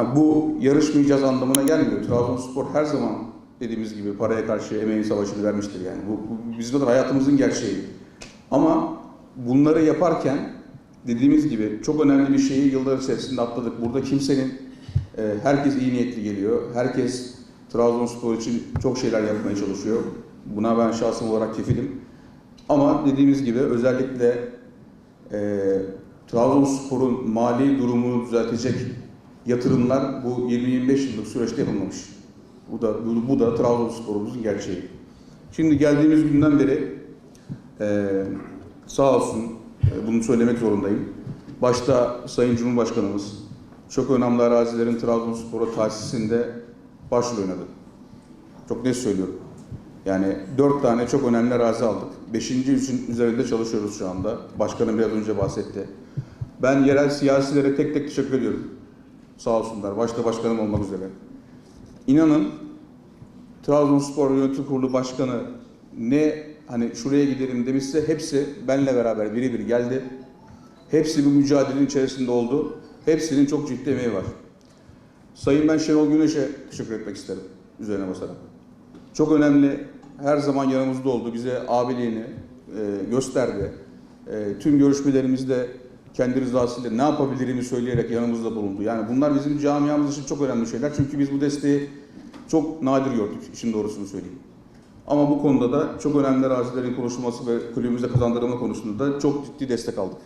Ha, bu yarışmayacağız anlamına gelmiyor. Trabzonspor her zaman dediğimiz gibi paraya karşı emeğin savaşını vermiştir yani. Bu, bu bizim de hayatımızın gerçeği. Ama bunları yaparken dediğimiz gibi çok önemli bir şeyi yıllar içerisinde atladık. Burada kimsenin, e, herkes iyi niyetli geliyor. Herkes Trabzonspor için çok şeyler yapmaya çalışıyor. Buna ben şahsım olarak kefilim. Ama dediğimiz gibi özellikle e, Trabzonspor'un mali durumunu düzeltecek yatırımlar bu 20-25 yıllık süreçte yapılmamış. Bu da bu, bu da Trabzonspor'umuzun gerçeği. Şimdi geldiğimiz günden beri e, sağ olsun e, bunu söylemek zorundayım. Başta Sayın Cumhurbaşkanımız çok önemli arazilerin Trabzonspor'a tahsisinde başrol oynadı. Çok net söylüyorum. Yani dört tane çok önemli arazi aldık. Beşinci üçün üzerinde çalışıyoruz şu anda. Başkanım biraz önce bahsetti. Ben yerel siyasilere tek tek teşekkür ediyorum. Sağ olsunlar. Başta başkanım olmak üzere. İnanın Trabzonspor Yönetim Kurulu Başkanı ne hani şuraya gidelim demişse hepsi benle beraber birebir geldi. Hepsi bu mücadelenin içerisinde oldu. Hepsinin çok ciddi emeği var. Sayın ben Şenol Güneş'e teşekkür etmek isterim üzerine basarak. Çok önemli, her zaman yanımızda oldu. Bize abiliğini e, gösterdi. E, tüm görüşmelerimizde kendi rızasıyla ne yapabilirini söyleyerek yanımızda bulundu. Yani bunlar bizim camiamız için çok önemli şeyler. Çünkü biz bu desteği çok nadir gördük, işin doğrusunu söyleyeyim. Ama bu konuda da çok önemli arazilerin konuşulması ve kulübümüzde kazandırılma konusunda da çok ciddi destek aldık.